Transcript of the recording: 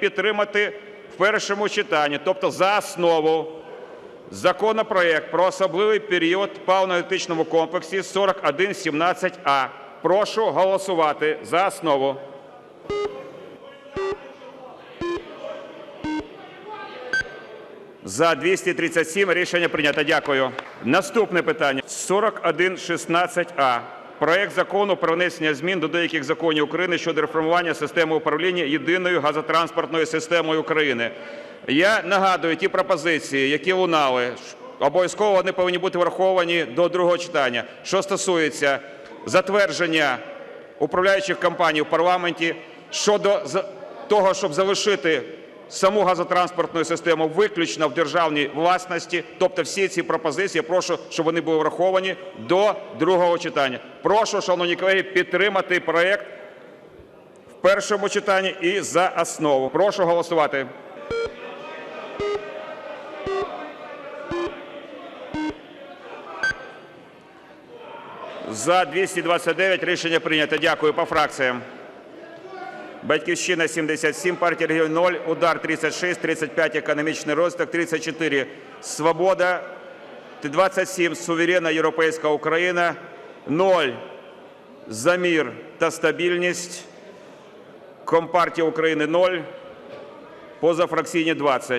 підтримати в першому читанні, тобто за основу, законопроект про особливий період в паливно-енергетичному комплексі 4117А. Прошу голосувати за основу. За 237 рішення прийнято. Дякую. Наступне питання 4116А. Проект закону про внесення змін до деяких законів України щодо реформування системи управління єдиною газотранспортною системою України. Я нагадую ті пропозиції, які лунали. Обов'язково вони повинні бути враховані до другого читання. Що стосується затвердження управляючих компаній в парламенті щодо того, щоб залишити саму газотранспортну систему виключно в державній власності. Тобто всі ці пропозиції, прошу, щоб вони були враховані до другого читання. Прошу, шановні колеги, підтримати проект в першому читанні і за основу. Прошу голосувати. За 229 рішення прийнято. Дякую. По фракціям. Батьківщина 77, партія регіонів 0, удар 36, 35 економічний розвиток, 34 свобода, 27 суверенна європейська Україна, 0 за мир та стабільність, Компартія України 0, позафракційні 20.